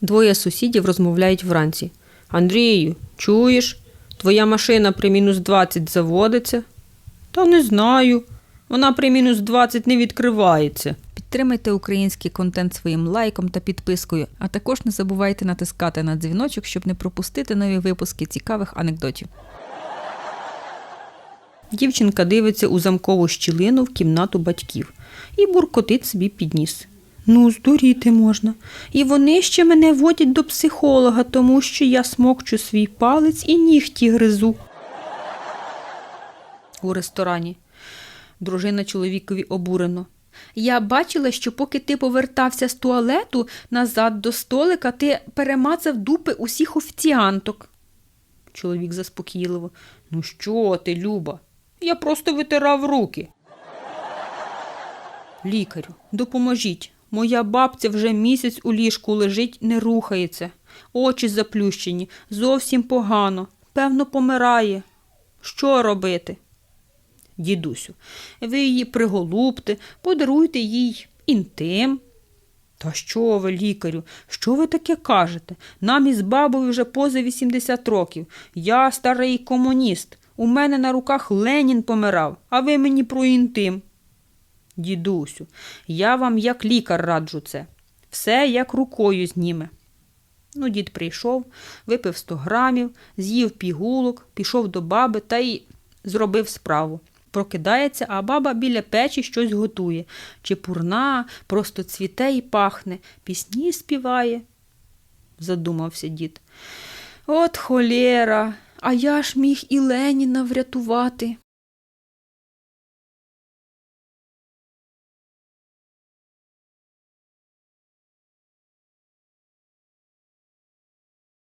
Двоє сусідів розмовляють вранці. Андрію, чуєш? Твоя машина при мінус 20 заводиться? Та не знаю. Вона при мінус 20 не відкривається. Підтримайте український контент своїм лайком та підпискою, а також не забувайте натискати на дзвіночок, щоб не пропустити нові випуски цікавих анекдотів. Дівчинка дивиться у замкову щілину в кімнату батьків і буркотить собі під ніс. Ну, здуріти можна. І вони ще мене водять до психолога, тому що я смокчу свій палець і нігті гризу. У ресторані. Дружина чоловікові обурено. Я бачила, що поки ти повертався з туалету назад до столика, ти перемацав дупи усіх офіціанток. Чоловік заспокійливо. Ну що ти, Люба? Я просто витирав руки. Лікарю, допоможіть. Моя бабця вже місяць у ліжку лежить, не рухається. Очі заплющені, зовсім погано. Певно, помирає. Що робити? Дідусю, ви її приголубте, подаруйте їй інтим. Та що ви, лікарю, що ви таке кажете? Нам із бабою вже поза 80 років. Я старий комуніст. У мене на руках Ленін помирав, а ви мені про інтим. Дідусю, я вам як лікар раджу це. Все як рукою зніме. Ну, дід прийшов, випив 100 грамів, з'їв пігулок, пішов до баби та й зробив справу. Прокидається, а баба біля печі щось готує. Чепурна, просто цвіте і пахне, пісні співає, задумався дід. От холєра, а я ж міг і Леніна врятувати.